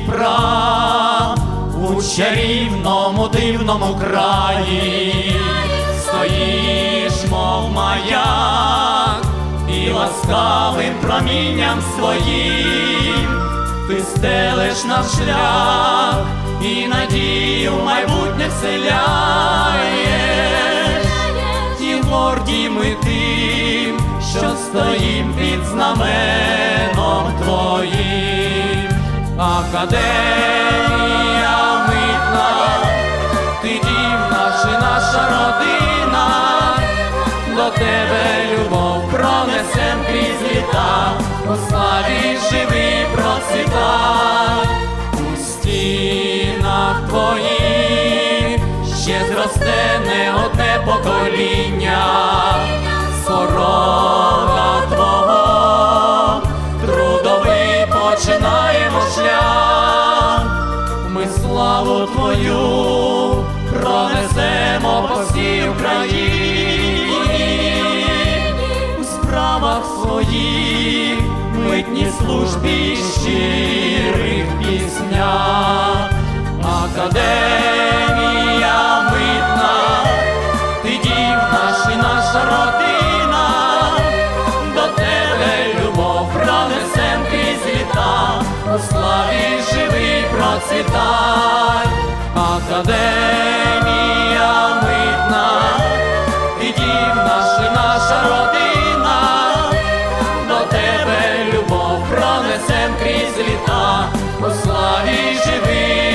Дніпра, у чарівному дивному краї, стоїш, мов маяк, і ласкавим промінням своїм ти стелиш нам шлях і надію в майбутнє вселяєш, і горді ми тим, що стоїм під знаменом твоїм, академія митна, ти дім наш і наша родина, до тебе любов пронесем крізь літа, у славі живи процвітай, у стінах твоїх ще зросте не одне покоління, порога твого, трудовий починаємо славу твою пронесемо по всій Україні, у справах своїх, митній службі, щирих піснях, академія митна, ти дім наш і наша родина, до тебе любов пронесем крізь літа, у славі живи процвітай, академія митна, і дім наш, наша родина, до тебе любов пронесем крізь літа, у славі живи.